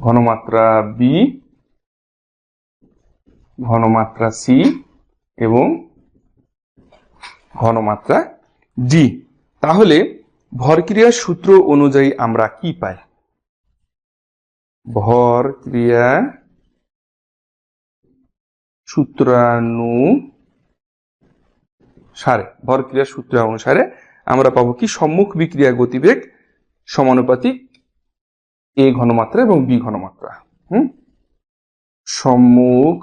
ঘনমাত্রা বি ঘনমাত্রা সি এবং ঘনমাত্রা ডি তাহলে ভরক্রিয়ার সূত্র অনুযায়ী আমরা কি পাই? ভর ক্রিয়া সূত্রানু সারে ভর ক্রিয়ার সূত্র অনুসারে আমরা পাবো কি? সম্মুখ বিক্রিয়া গতিবেগ সমানুপাতিক এ ঘনমাত্রা এবং বি ঘনমাত্রা, হুম? সম্মুখ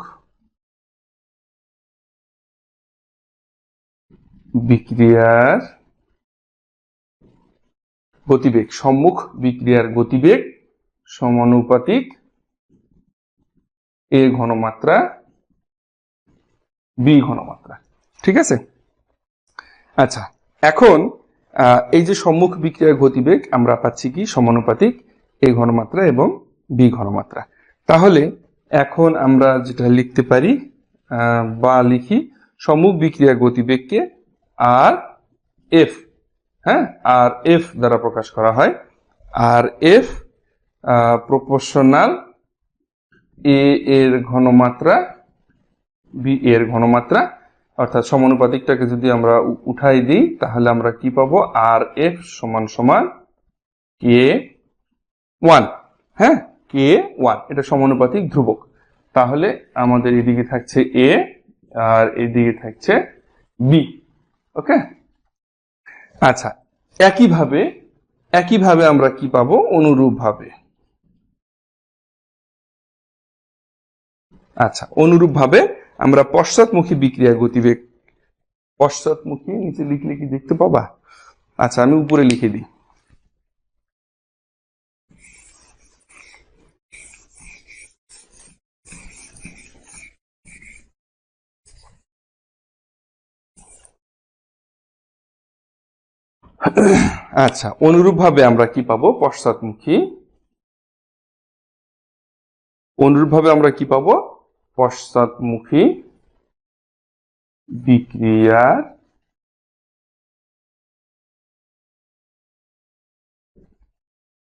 বিক্রিয়ার গতিবেগ, সম্মুখ বিক্রিয়ার গতিবেগ সমানুপাতিক এ ঘনমাত্রা, বি ঘনমাত্রা, ঠিক আছে? আচ্ছা এখন এই যে সম্মুখ বিক্রিয়ার গতিবেগ আমরা পাচ্ছি কি? সমানুপাতিক এ ঘনমাত্রা এবং বি ঘনমাত্রা। তাহলে এখন আমরা যেটা লিখতে পারি বা লিখি সম্মুখ বিক্রিয়ার গতিবেগকে আর এফ হ্যাঁ? আর এফ দ্বারা প্রকাশ করা হয়। আর এফ প্রপোর্শনাল এ এর ঘনমাত্রা, বি এর ঘনমাত্রা, অর্থাৎ সমানুপাতিকটাকে যদি আমরা উঠাই দিই, তাহলে আমরা কি পাবো? আর এফ সমান সমান কে ওয়ান হ্যাঁ? কে ওয়ান এটা সমানুপাতিক ধ্রুবক। তাহলে আমাদের এদিকে থাকছে এ আর এদিকে থাকছে বি ওকে আচ্ছা একইভাবে একইভাবে আমরা কি পাবো? অনুরূপ ভাবে আচ্ছা অনুরূপ ভাবে আমরা পশ্চাৎমুখী বিক্রিয়া গতিবেগ, পশ্চাৎমুখী নিচে লিখলে কি দেখতে পাবা? আচ্ছা আমি উপরে লিখে দিই। আচ্ছা অনুরূপ ভাবে আমরা কি পাবো? পশ্চাৎমুখী। অনুরূপ ভাবে আমরা কি পাবো? পশ্চাৎমুখী বিক্রিয়ার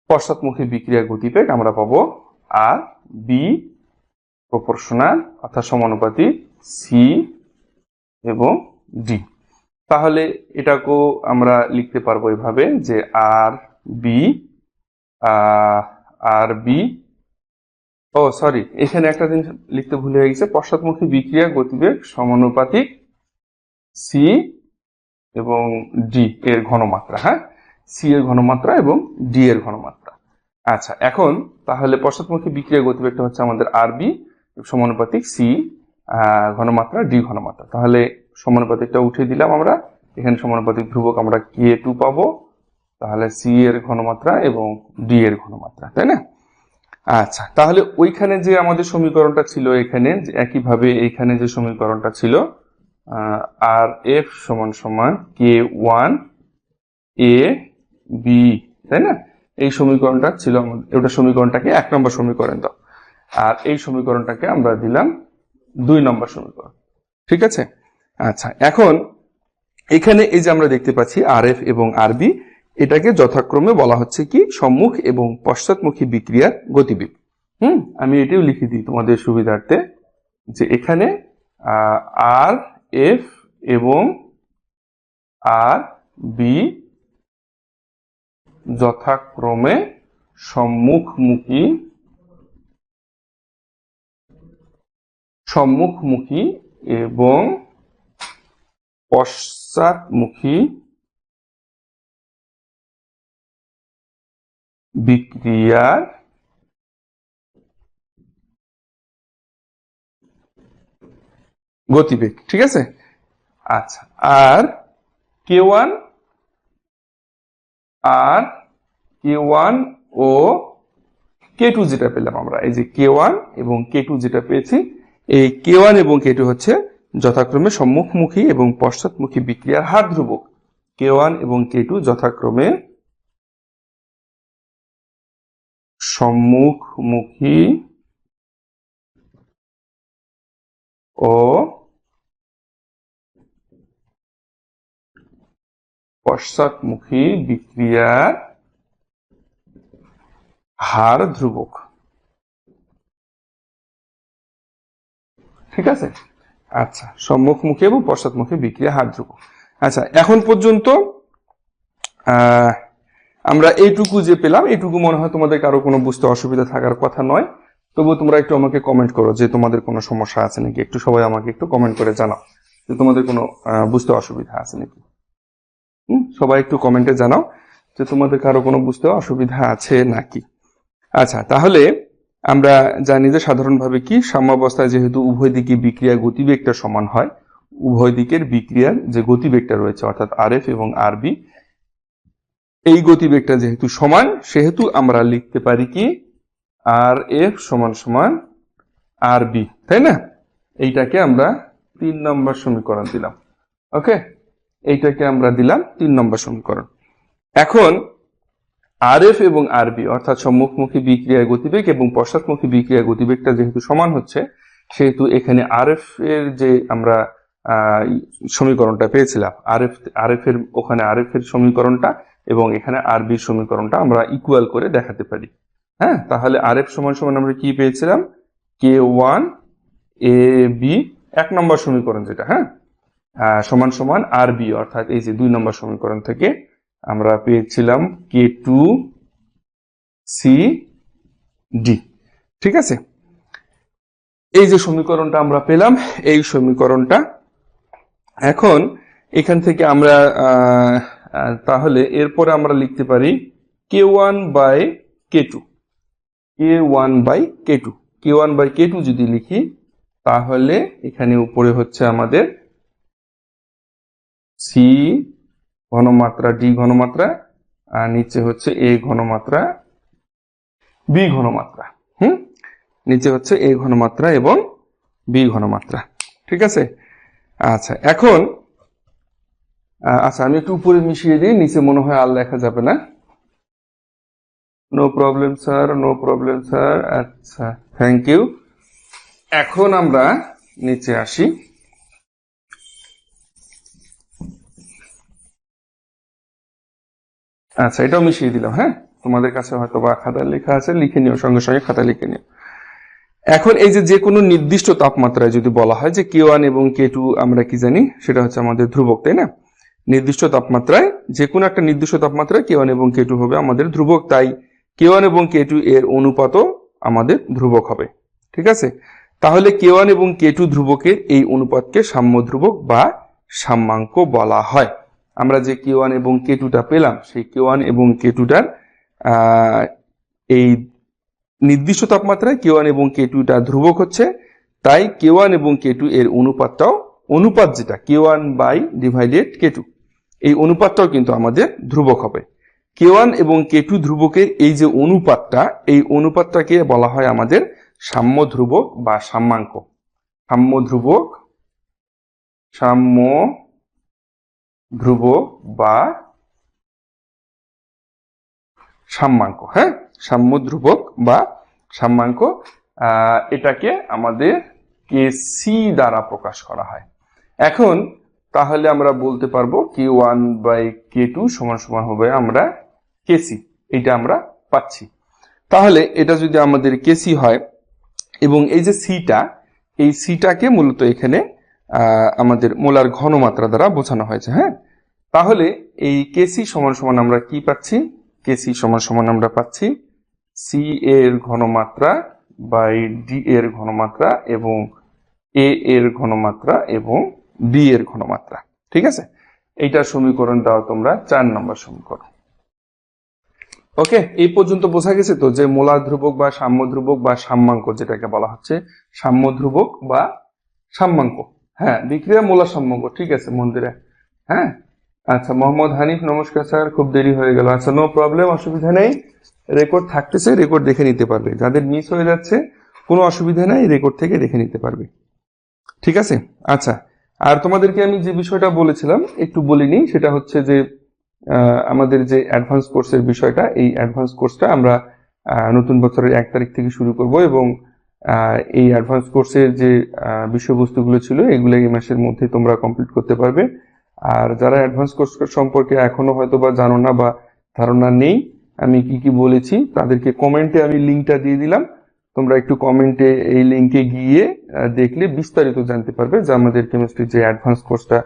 পশ্চাৎমুখী বিক্রিয়া গতিবেগ আমরা পাবো আর বি প্রপোর্শনাল অর্থাৎ সমানুপাতিক সি এবং ডি তাহলে এটাকেও আমরা লিখতে পারব এভাবে যে R B R B. Oh sorry এখানে একটা জিনিস লিখতে ভুলে হয়ে গেছে। পশ্চাৎমুখী বিক্রিয়া গতিবেগ সমানুপাতিক সি এবং ডি এর ঘনমাত্রা হ্যাঁ? সি এর ঘনমাত্রা এবং ডি এর ঘনমাত্রা। আচ্ছা এখন তাহলে পশ্চাৎমুখী বিক্রিয়া গতিবেগটা হচ্ছে আমাদের আর বি সমানুপাতিক সি ঘনমাত্রা ডি ঘনমাত্রা। তাহলে সমানুপাতিকটা উঠে দিলাম আমরা। এখানে সমানুপাতিক ধ্রুবক আমরা কে টু পাবো? তাহলে সি এর ঘনমাত্রা এবং ডি এর ঘনমাত্রা, তাই না? আচ্ছা তাহলে ওইখানে যে আমাদের সমীকরণটা ছিল এখানে একইভাবে এইখানে যে সমীকরণটা ছিল আর এফ সমান সমান কে ওয়ান এ বি তাই না? এই সমীকরণটা ছিল ওটা সমীকরণটাকে এক নম্বর সমীকরণ দাও। আর এই সমীকরণটাকে আমরা দিলাম দুই নম্বর সমীকরণ। ঠিক আছে? আচ্ছা এখন এখানে এই যে আমরা দেখতে পাচ্ছি আর এফ এবং আরবি, এটাকে যথাক্রমে বলা হচ্ছে কি সম্মুখ এবং পশ্চাৎমুখী বিক্রিয়ার গতিবেগ হুম, আমি এটিও লিখে দিই তোমাদের সুবিধার্থে যে এখানে আর, এফ এবং আর, বি যথাক্রমে সম্মুখমুখী সম্মুখমুখী এবং পশ্চাৎমুখী বিক্রিয়ার গতিবেগ, ঠিক আছে? আচ্ছা আর কে ওয়ান আর কে ওয়ান ও কে টু যেটা পেলাম আমরা, এই যে কে ওয়ান এবং কে টু যেটা পেয়েছি, এই কে ওয়ান এবং কে টু হচ্ছে যথাক্রমে সম্মুখমুখী এবং পশ্চাৎমুখী বিক্রিয়ার হার ধ্রুবক। কে ওয়ান এবং কে টু যথাক্রমে সম্মুখমুখী ও পশ্চাৎমুখী বিক্রিয়ার হার ধ্রুবক। ঠিক আছে? আচ্ছা সম্মুখমুখী এবং পশ্চাৎমুখী বিক্রিয়া ধ্রুবক আচ্ছা এখন পর্যন্ত আমরা এইটুকু যে পেলাম, এইটুকু মনে হয় তোমাদের কারও কোনো বুঝতে অসুবিধা থাকার কথা নয়। তবুও তোমরা একটু আমাকে কমেন্ট করো যে তোমাদের কোনো সমস্যা আছে নাকি? একটু সবাই আমাকে একটু কমেন্ট করে জানাও যে তোমাদের কোনো বুঝতে অসুবিধা আছে নাকি? সবাই একটু কমেন্টে জানাও যে তোমাদের কারও কোনো বুঝতে অসুবিধা আছে নাকি? আচ্ছা তাহলে আমরা জানি যে সাধারণভাবে কি? সাম্যাবস্থায় যেহেতু উভয় দিকে বিক্রিয়া গতিবেগটা সমান হয়, উভয় দিকের বিক্রিয়ার যে গতিবেগটা রয়েছে, অর্থাৎ আর এবং আর এই গতিবেগটা যেহেতু সমান, সেহেতু আমরা লিখতে পারি কি? আর এফ সমান সমান আর বি তাই না? এইটাকে আমরা তিন নম্বর সমীকরণ দিলাম। ওকে? এইটাকে আমরা দিলাম তিন নম্বর সমীকরণ। এখন আর এফ এবং আরবি, অর্থাৎ সম্মুখমুখী বিক্রিয়ার গতিবেগ এবং পশ্চাৎমুখী বিক্রিয়ার গতিবেগটা যেহেতু সমান হচ্ছে, সেহেতু এখানে আরএফ এর যে আমরা সমীকরণটা পেয়েছিলাম আর এফ আর এফ এর, ওখানে আর এফ এর সমীকরণটা এবং এখানে আর বির সমীকরণটা আমরা ইকুয়াল করে দেখাতে পারি। হ্যাঁ? তাহলে আর এফ সমান সমান আমরা কি পেয়েছিলাম? কে ওয়ান এ বি এক নম্বর সমীকরণ যেটা হ্যাঁ? সমান সমান আর বি অর্থাৎ এই যে দুই নম্বর সমীকরণ থেকে আমরা পেয়েছিলাম কে টু সি ডি ঠিক আছে? এই যে সমীকরণটা আমরা পেলাম, এই সমীকরণটা। এখন এখান থেকে আমরা তাহলে এরপরে আমরা লিখতে পারি k one by k two k one by k two k one by k two যদি লিখি, তাহলে এখানে উপরে হচ্ছে আমাদের সি ঘনমাত্রা ডি ঘনমাত্রা, আর নিচে হচ্ছে এ ঘনমাত্রা, বি ঘনমাত্রা। হুম? নিচে হচ্ছে এ ঘনমাত্রা এবং বি ঘনমাত্রা। ঠিক আছে? আচ্ছা এখন আচ্ছা আমি একটু উপরে মিশিয়ে দিই, নিচে মনে হয় আর লেখা যাবে না। No problem sir no problem sir আচ্ছা থ্যাংক ইউ এখন আমরা নিচে আসি। আচ্ছা এটাও মিশিয়ে দিলাম হ্যাঁ? তোমাদের কাছে হয়তো বা খাতায় লেখা আছে, লিখে নিও, সঙ্গে সঙ্গে খাতা লিখে নিও। এখন এই যে যে কোনো নির্দিষ্ট তাপমাত্রায় যদি বলা হয় যে কে ওয়ান এবং কে টু আমরা কি জানি, সেটা হচ্ছে আমাদের ধ্রুবক, তাই না? নির্দিষ্ট তাপমাত্রায়, যে কোনো একটা নির্দিষ্ট তাপমাত্রায় কে ওয়ান এবং কে টু হবে আমাদের ধ্রুবক, তাই কে ওয়ান এবং কে টু এর অনুপাতও আমাদের ধ্রুবক হবে, ঠিক আছে? তাহলে কে ওয়ান এবং কে টু ধ্রুবকের এই অনুপাতকে সাম্য ধ্রুবক বা সাম্যাঙ্ক বলা হয়। আমরা যে কে ওয়ান এবং কে টুটা পেলাম, সেই কে ওয়ান এবং কে টুটার এই নির্দিষ্ট তাপমাত্রায় কে ওয়ান এবং কে টুটা ধ্রুবক হচ্ছে। তাই কে ওয়ান এবং কে টু এর অনুপাতটাও অনুপাত যেটা k one by divided k two এই অনুপাতটাও কিন্তু আমাদের ধ্রুবক হবে। কে ওয়ান এবং কে টু ধ্রুবকের এই যে অনুপাতটা, এই অনুপাতটাকে বলা হয় আমাদের সাম্য ধ্রুবক বা সাম্যাঙ্ক। সাম্য ধ্রুবক, সাম্য ধ্রুবক বা সাম্যাঙ্ক হ্যাঁ? সাম্য ধ্রুবক বা সাম্যাঙ্ক এটাকে আমাদের কে সি দ্বারা প্রকাশ করা হয়। এখন তাহলে আমরা বলতে পারব k one by k two সমান সমান হবে আমরা কেসি এটা আমরা পাচ্ছি। তাহলে এটা যদি আমাদের কেসি হয় এবং এই যে সিটা এই সিটাকে মূলত এখানে আমাদের মোলার ঘনমাত্রা দ্বারা বোঝানো হয়েছে হ্যাঁ? তাহলে এই কেসি সমান সমান আমরা কি পাচ্ছি? কেসি সমান সমান আমরা পাচ্ছি সি এর ঘনমাত্রা বাই ডি এর ঘনমাত্রা এবং এ এর ঘনমাত্রা এবং বি এর ঘনমাত্রা, ঠিক আছে? এইটার সমীকরণ দাও তোমরা, চার নম্বর সমীকরণ। ওকে, এই পর্যন্ত বোঝা গেছে তো যে মোলার ধ্রুবক বা সাম্য ধ্রুবক বা সাম্যাঙ্ক যেটাকে বলা হচ্ছে, সাম্য ধ্রুবক বা সাম্যাঙ্ক। হ্যাঁ বিক্রিয়া মোলা সাম্যাঙ্ক ঠিক আছে, মন্দিরে। হ্যাঁ? আচ্ছা মোহাম্মদ হানিফ, নমস্কার স্যার, খুব দেরি হয়ে গেল। আচ্ছা নো প্রবলেম অসুবিধা নেই। রেকর্ড থাকতেছে রেকর্ড দেখে নিতে পারবে। যাদের মিস হয়ে যাচ্ছে, কোনো অসুবিধা নেই রেকর্ড থেকে দেখে নিতে পারবে। ঠিক আছে? আচ্ছা আর তোমাদেরকে আমি যে বিষয়টা বলেছিলাম, একটু বলিনি সেটা হচ্ছে যে আমাদের যে অ্যাডভান্স কোর্সের বিষয়টা, এই অ্যাডভান্স কোর্সটা আমরা নতুন বছরের এক তারিখ থেকে শুরু করব এবং এই অ্যাডভান্স কোর্সের যে বিষয়বস্তুগুলো ছিল, এগুলো এই মাসের মধ্যে তোমরা কমপ্লিট করতে পারবে। আর যারা অ্যাডভান্স কোর্স সম্পর্কে এখনও হয়তো বা জানো না বা ধারণা নেই, আমি কি কি বলেছি, তাদেরকে কমেন্টে আমি লিঙ্কটা দিয়ে দিলাম। তোমরা একটু কমেন্টে এই লিঙ্কে গিয়ে দেখলে বিস্তারিত জানতে পারবে যে আমাদের কেমিস্ট্রির যে অ্যাডভান্স কোর্সটা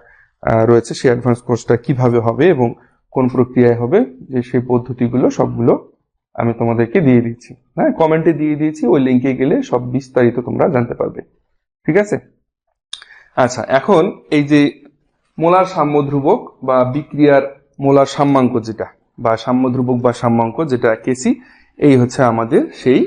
রয়েছে, সেই অ্যাডভান্স কোর্সটা কীভাবে হবে এবং কোন প্রক্রিয়ায় হবে, যে সেই পদ্ধতিগুলো সবগুলো আমি তোমাদেরকে দিয়ে দিচ্ছি। হ্যাঁ কমেন্টে দিয়ে দিয়েছি, ওই লিঙ্কে গেলে সব বিস্তারিত তোমরা জানতে পারবে। ঠিক আছে? আচ্ছা এখন এই যে মোলার সাম্য ধ্রুবক বা বিক্রিয়ার মোলার সাম্যাঙ্ক যেটা, বা সাম্য ধ্রুবক বা সাম্যাঙ্ক যেটা কেসি এই হচ্ছে আমাদের সেই